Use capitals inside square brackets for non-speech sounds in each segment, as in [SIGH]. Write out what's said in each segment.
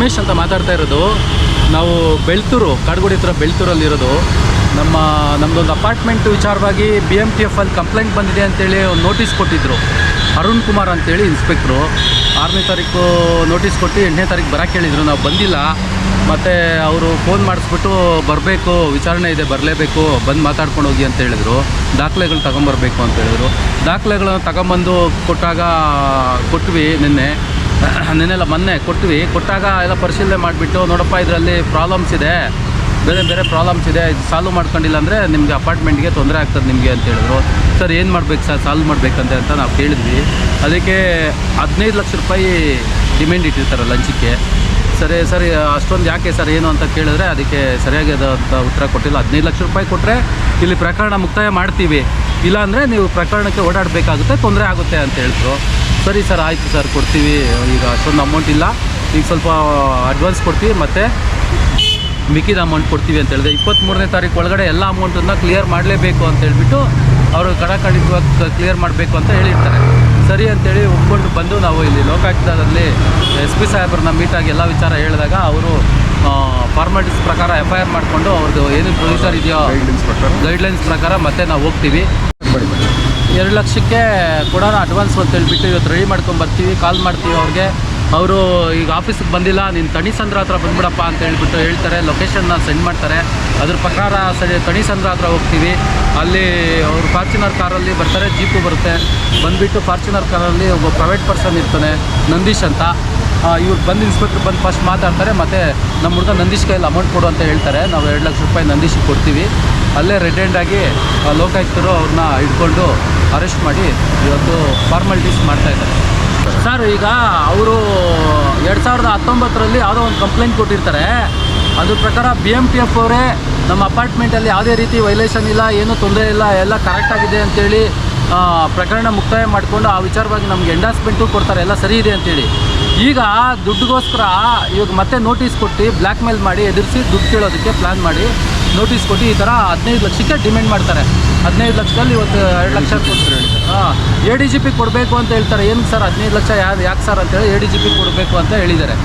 ಉಮೇಶ್ ಅಂತ ಮಾತಾಡ್ತಾ ಇರೋದು. ನಾವು ಬೆಳ್ತೂರು, ಕಾಡ್ಗುಡಿ ಹತ್ರ ಬೆಳ್ತೂರಲ್ಲಿರೋದು ನಮ್ಮ ನಮ್ಮದೊಂದು ಅಪಾರ್ಟ್ಮೆಂಟ್ ವಿಚಾರವಾಗಿ ಬಿ ಎಂ ಟಿ ಎಫ್ ಅಲ್ಲಿ ಕಂಪ್ಲೇಂಟ್ ಬಂದಿದೆ ಅಂತೇಳಿ ಒಂದು ನೋಟಿಸ್ ಕೊಟ್ಟಿದ್ದರು ಅರುಣ್ ಕುಮಾರ್ ಅಂತೇಳಿ ಇನ್ಸ್ಪೆಕ್ಟ್ರು. ಆರನೇ ತಾರೀಕು ನೋಟಿಸ್ ಕೊಟ್ಟು ಎಂಟನೇ ತಾರೀಕು ಬರೋಕ್ಕೆ ಹೇಳಿದರು. ನಾವು ಬಂದಿಲ್ಲ. ಮತ್ತು ಅವರು ಫೋನ್ ಮಾಡಿಸ್ಬಿಟ್ಟು ಬರಬೇಕು, ವಿಚಾರಣೆ ಇದೆ, ಬರಲೇಬೇಕು, ಬಂದು ಮಾತಾಡ್ಕೊಂಡು ಹೋಗಿ ಅಂತ ಹೇಳಿದರು. ದಾಖಲೆಗಳು ತಗೊಂಬರ್ಬೇಕು ಅಂತ ಹೇಳಿದರು. ದಾಖಲೆಗಳನ್ನು ತಗೊಂಬಂದು ಕೊಟ್ಟಾಗ ಕೊಟ್ವಿ ನಿನ್ನೆ. [COUGHS] ನಿನ್ನೆಲ್ಲ ಮೊನ್ನೆ ಕೊಟ್ವಿ. ಕೊಟ್ಟಾಗ ಎಲ್ಲ ಪರಿಶೀಲನೆ ಮಾಡಿಬಿಟ್ಟು, ನೋಡಪ್ಪ, ಇದರಲ್ಲಿ ಪ್ರಾಬ್ಲಮ್ಸ್ ಇದೆ. ಬೇರೆ ಬೇರೆ ಪ್ರಾಬ್ಲಮ್ಸ್ ಇದೆ. ಇದು ಸಾಲ್ವ್ ಮಾಡ್ಕೊಂಡಿಲ್ಲ ಅಂದರೆ ನಿಮಗೆ ಅಪಾರ್ಟ್ಮೆಂಟ್ಗೆ ತೊಂದರೆ ಆಗ್ತದೆ ನಿಮಗೆ ಅಂತ ಹೇಳಿದ್ರು. ಸರ್, ಏನು ಮಾಡ್ಬೇಕು ಸರ್? ಸಾಲ್ವ್ ಮಾಡಬೇಕಂತೆ ಅಂತ ನಾವು ಕೇಳಿದ್ವಿ. ಅದಕ್ಕೆ ಹದಿನೈದು ಲಕ್ಷ ರೂಪಾಯಿ ಡಿಮ್ಯಾಂಡ್ ಇಟ್ಟಿರ್ತಾರೆ ಲಂಚಕ್ಕೆ ಸರಿ ಸರಿ, ಅಷ್ಟೊಂದು ಯಾಕೆ ಸರ್, ಏನು ಅಂತ ಕೇಳಿದ್ರೆ ಅದಕ್ಕೆ ಸರಿಯಾಗಿರೋಂಥ ಉತ್ತರ ಕೊಟ್ಟಿಲ್ಲ. ಹದಿನೈದು ಲಕ್ಷ ರೂಪಾಯಿ ಕೊಟ್ಟರೆ ಇಲ್ಲಿ ಪ್ರಕರಣ ಮುಕ್ತಾಯ ಮಾಡ್ತೀವಿ. ಇಲ್ಲಾಂದರೆ ನೀವು ಪ್ರಕರಣಕ್ಕೆ ಓಡಾಡಬೇಕಾಗುತ್ತೆ ತೊಂದರೆ ಆಗುತ್ತೆ ಅಂತ ಹೇಳಿದ್ರು. ಸರಿ ಸರ್ ಆಯಿತು ಸರ್ ಕೊಡ್ತೀವಿ. ಈಗ ಅಷ್ಟೊಂದು ಅಮೌಂಟ್ ಇಲ್ಲ. ಈಗ ಸ್ವಲ್ಪ ಅಡ್ವಾನ್ಸ್ ಕೊಡ್ತೀವಿ ಮತ್ತು ಮಿಕ್ಕಿದ ಅಮೌಂಟ್ ಕೊಡ್ತೀವಿ ಅಂತ ಹೇಳಿದೆ. ಇಪ್ಪತ್ತ್ಮೂರನೇ ತಾರೀಕು ಒಳಗಡೆ ಎಲ್ಲ ಅಮೌಂಟನ್ನು ಕ್ಲಿಯರ್ ಮಾಡಲೇಬೇಕು ಅಂತ ಹೇಳಿಬಿಟ್ಟು ಅವರು ಕಡಖಂಡಿತವಾಗಿ ಕ್ಲಿಯರ್ ಮಾಡಬೇಕು ಅಂತ ಹೇಳಿರ್ತಾರೆ. ಸರಿ ಅಂತೇಳಿ ಒಪ್ಕೊಂಡು ಬಂದು ನಾವು ಇಲ್ಲಿ ಲೋಕಾಯುಕ್ತದಲ್ಲಿ ಎಸ್ ಪಿ ಸಾಹೇಬ್ರನ್ನ ಮೀಟಾಗಿ ಎಲ್ಲ ವಿಚಾರ ಹೇಳಿದಾಗ ಅವರು ಫಾರ್ಮಾಲಿಟೀಸ್ ಪ್ರಕಾರ ಎಫ್ ಐ ಆರ್ ಮಾಡಿಕೊಂಡು ಅವ್ರದ್ದು ಏನೇನು ಪ್ರೊಸೀಜರ್ ಇದೆಯೋ ಗೈಡ್ಲೈನ್ಸ್ ಪ್ರಕಾರ. ಗೈಡ್ಲೈನ್ಸ್ ಪ್ರಕಾರ ಮತ್ತೆ ನಾವು ಹೋಗ್ತೀವಿ. ಎರಡು ಲಕ್ಷಕ್ಕೆ ಕೊಡೋಣ ಅಡ್ವಾನ್ಸ್ ಅಂತ ಹೇಳಿಬಿಟ್ಟು ಇವತ್ತು ರೆಡಿ ಮಾಡ್ಕೊಂಡು ಬರ್ತೀವಿ ಕಾಲ್ ಮಾಡ್ತೀವಿ ಅವ್ರಿಗೆ. ಅವರು ಈಗ ಆಫೀಸಿಗೆ ಬಂದಿಲ್ಲ, ನೀನು ತಣಿಸಂದ್ರ ಹತ್ರ ಬಂದ್ಬಿಡಪ್ಪ ಅಂತ ಹೇಳ್ಬಿಟ್ಟು ಹೇಳ್ತಾರೆ ಲೊಕೇಶನ್ನ ಸೆಂಡ್ ಮಾಡ್ತಾರೆ. ಅದ್ರ ಪ್ರಕಾರ ಸರಿ, ತಣಿಸಂದ್ರ ಹತ್ರ ಹೋಗ್ತೀವಿ. ಅಲ್ಲಿ ಅವರು ಫಾರ್ಚುನರ್ ಕಾರಲ್ಲಿ ಬರ್ತಾರೆ ಜೀಪು ಬರುತ್ತೆ. ಬಂದುಬಿಟ್ಟು ಫಾರ್ಚುನರ್ ಕಾರಲ್ಲಿ ಒಬ್ಬ ಪ್ರೈವೇಟ್ ಪರ್ಸನ್ ಇರ್ತಾನೆ, ನಂದೀಶ್ ಅಂತ. ಇವ್ರು ಬಂದು ಇನ್ಸ್ಪೆಕ್ಟ್ರ್ ಬಂದು ಫಸ್ಟ್ ಮಾತಾಡ್ತಾರೆ, ಮತ್ತು ನಮ್ಮ ಹುಡುಗ ನಂದೀಶ್ ಕೈಯಲ್ಲಿ ಅಮೌಂಟ್ ಕೊಡು ಅಂತ ಹೇಳ್ತಾರೆ. ನಾವು ಎರಡು ಲಕ್ಷ ರೂಪಾಯಿ ನಂದೀಶಿಗೆ ಕೊಡ್ತೀವಿ. ಅಲ್ಲೇ ರೆಡ್ ಆ ಲೋಕಾಯುಕ್ತರು ಅವ್ರನ್ನ ಹಿಡ್ಕೊಂಡು ಅರೆಸ್ಟ್ ಮಾಡಿ ಇವತ್ತು ಫಾರ್ಮಾಲಿಟೀಸ್ ಮಾಡ್ತಾ ಇದ್ದಾರೆ. ಸರ್ ಈಗ ಅವರು ಎರಡು ಸಾವಿರದ ಹತ್ತೊಂಬತ್ತರಲ್ಲಿ ಯಾವುದೋ ಒಂದು ಕಂಪ್ಲೇಂಟ್ ಕೊಟ್ಟಿರ್ತಾರೆ. ಅದ್ರ ಪ್ರಕಾರ ಬಿ ಎಂ ಟಿ ಎಫ್ ಅವರೇ ನಮ್ಮ ಅಪಾರ್ಟ್ಮೆಂಟಲ್ಲಿ ಯಾವುದೇ ರೀತಿ ವೈಲೇಷನ್ ಇಲ್ಲ, ಏನೂ ತೊಂದರೆ ಇಲ್ಲ, ಎಲ್ಲ ಕರೆಕ್ಟಾಗಿದೆ ಅಂತೇಳಿ ಪ್ರಕರಣ ಮುಕ್ತಾಯ ಮಾಡಿಕೊಂಡು ಆ ವಿಚಾರವಾಗಿ ನಮ್ಗೆ ಎಂಡಾಸ್ಮೆಂಟು ಕೊಡ್ತಾರೆ, ಎಲ್ಲ ಸರಿ ಇದೆ ಅಂತೇಳಿ. ಈಗ ದುಡ್ಡುಗೋಸ್ಕರ ಇವಾಗ ಮತ್ತೆ ನೋಟಿಸ್ ಕೊಟ್ಟು ಬ್ಲ್ಯಾಕ್ ಮೇಲ್ ಮಾಡಿ ಎದುರಿಸಿ ದುಡ್ಡು ಕೇಳೋದಕ್ಕೆ ಪ್ಲ್ಯಾನ್ ಮಾಡಿ. ನೋಟಿಸ್ ಕೊಟ್ಟು ಈ ಥರ ಹದಿನೈದು ಲಕ್ಷಕ್ಕೆ ಡಿಮ್ಯಾಂಡ್ ಮಾಡ್ತಾರೆ. ಹದಿನೈದು ಲಕ್ಷದಲ್ಲಿ ಇವತ್ತು ಎರಡು ಲಕ್ಷ ಕೊಡ್ತಾರೆ. ಹಾಂ ಎ ಡಿ ಜಿ ಪಿ ಕೊಡಬೇಕು ಅಂತ ಹೇಳ್ತಾರೆ. ಏನು ಸರ್ ಹದಿನೈದು ಲಕ್ಷ ಯಾರು ಯಾಕೆ ಸರ್ ಅಂತೇಳಿ ಎ ಡಿ ಜಿ ಪಿ ಕೊಡಬೇಕು ಅಂತ ಹೇಳಿದ್ದಾರೆ.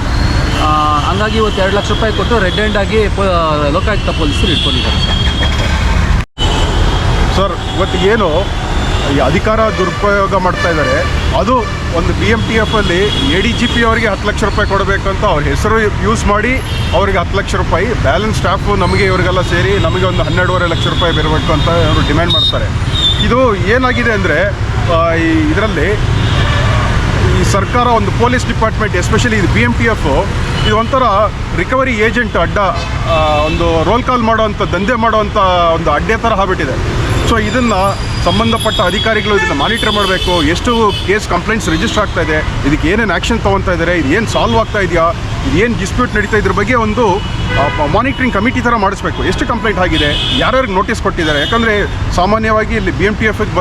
ಹಂಗಾಗಿ ಇವತ್ತು ಎರಡು ಲಕ್ಷ ರೂಪಾಯಿ ಕೊಟ್ಟು ರೆಡ್ ಹ್ಯಾಂಡ್ ಆಗಿ ಲೋಕಾಯುಕ್ತ ಪೊಲೀಸರು ಇಟ್ಕೊಂಡಿದ್ದಾರೆ. ಸರ್ ಸರ್, ಇವತ್ತಿಗೇನು ಈ ಅಧಿಕಾರ ದುರುಪಯೋಗ ಮಾಡ್ತಾ ಇದ್ದಾರೆ. ಅದು ಒಂದು ಬಿ ಎಂ ಟಿ ಎಫ್ ಅಲ್ಲಿ ಎ ಡಿ ಜಿ ಪಿ ಅವರಿಗೆ ಹತ್ತು ಲಕ್ಷ ರೂಪಾಯಿ ಕೊಡಬೇಕು ಅಂತ ಅವ್ರ ಹೆಸರು ಯೂಸ್ ಮಾಡಿ ಅವರಿಗೆ ಹತ್ತು ಲಕ್ಷ ರೂಪಾಯಿ ಬ್ಯಾಲೆನ್ಸ್ ಸ್ಟಾಫ್ ನಮಗೆ ಇವರಿಗೆಲ್ಲ ಸೇರಿ ನಮಗೆ ಒಂದು ಹನ್ನೆರಡೂವರೆ ಲಕ್ಷ ರೂಪಾಯಿ ಬರಬೇಕು ಅಂತ ಅವರು ಡಿಮ್ಯಾಂಡ್ ಮಾಡ್ತಾರೆ. ಇದು ಏನಾಗಿದೆ ಅಂದರೆ ಇದರಲ್ಲಿ ಈ ಸರ್ಕಾರ ಒಂದು ಪೊಲೀಸ್ ಡಿಪಾರ್ಟ್ಮೆಂಟ್ ಎಸ್ಪೆಷಲಿ ಇದು ಬಿ ಎಂ ಟಿ ಎಫ್ ಇದು ಒಂಥರ ರಿಕವರಿ ಏಜೆಂಟ್ ಅಡ್ಡ ಒಂದು ರೋಲ್ ಕಾಲ್ ಮಾಡೋವಂಥ ದಂಧೆ ಮಾಡೋವಂಥ ಒಂದು ಅಡ್ಡೆ ಥರ ಆಗ್ಬಿಟ್ಟಿದೆ. ಸೊ ಇದನ್ನು ಸಂಬಂಧಪಟ್ಟ ಅಧಿಕಾರಿಗಳು ಇದನ್ನು ಮಾನಿಟರ್ ಮಾಡಬೇಕು, ಎಷ್ಟು ಕೇಸ್ ಕಂಪ್ಲೇಂಟ್ಸ್ ರಿಜಿಸ್ಟರ್ ಆಗ್ತಾ ಇದೆ, ಇದಕ್ಕೆ ಏನೇನು ಆ್ಯಕ್ಷನ್ ತೊಗೊತಾ ಇದ್ದಾರೆ ಇದು ಏನು ಸಾಲ್ವ್ ಆಗ್ತಾ ಇದೆಯಾ, ಇದು ಏನು ಡಿಸ್ಪ್ಯೂಟ್ ನಡೀತಾ ಇದ್ರ ಬಗ್ಗೆ ಒಂದು ಮಾನಿಟ್ರಿಂಗ್ ಕಮಿಟಿ ಥರ ಮಾಡಿಸ್ಬೇಕು. ಎಷ್ಟು ಕಂಪ್ಲೇಂಟ್ ಆಗಿದೆ, ಯಾರ್ಯಾರಿಗೆ ನೋಟಿಸ್ ಕೊಟ್ಟಿದ್ದಾರೆ, ಯಾಕಂದರೆ ಸಾಮಾನ್ಯವಾಗಿ ಇಲ್ಲಿ ಬಿ ಎಂ ಟಿ ಎಫ್ಗೆ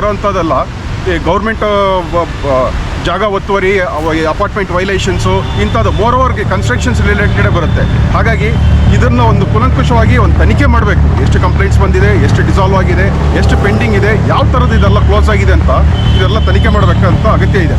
ಈ ಗೌರ್ಮೆಂಟ್ ಜಾಗ ಒತ್ತುವರಿ ಅಪಾರ್ಟ್ಮೆಂಟ್ ವೈಲೇಷನ್ಸು ಇಂಥದ್ದು ಮೋರ್ ಓವರ್ಗೆ ಕನ್ಸ್ಟ್ರಕ್ಷನ್ಸ್ ರಿಲೇಟೆಡ್ ಬರುತ್ತೆ. ಹಾಗಾಗಿ ಇದನ್ನು ಒಂದು ಕುಲಂಕುಷವಾಗಿ ಒಂದು ತನಿಖೆ ಮಾಡಬೇಕು. ಎಷ್ಟು ಕಂಪ್ಲೇಂಟ್ಸ್ ಬಂದಿದೆ, ಎಷ್ಟು ಡಿಸಾಲ್ವ್ ಆಗಿದೆ, ಎಷ್ಟು ಪೆಂಡಿಂಗ್ ಇದೆ, ಯಾವ ಥರದ್ದು ಇದೆಲ್ಲ ಕ್ಲೋಸ್ ಆಗಿದೆ ಅಂತ ಇದೆಲ್ಲ ತನಿಖೆ ಮಾಡಬೇಕಂತ ಅಗತ್ಯ ಇದೆ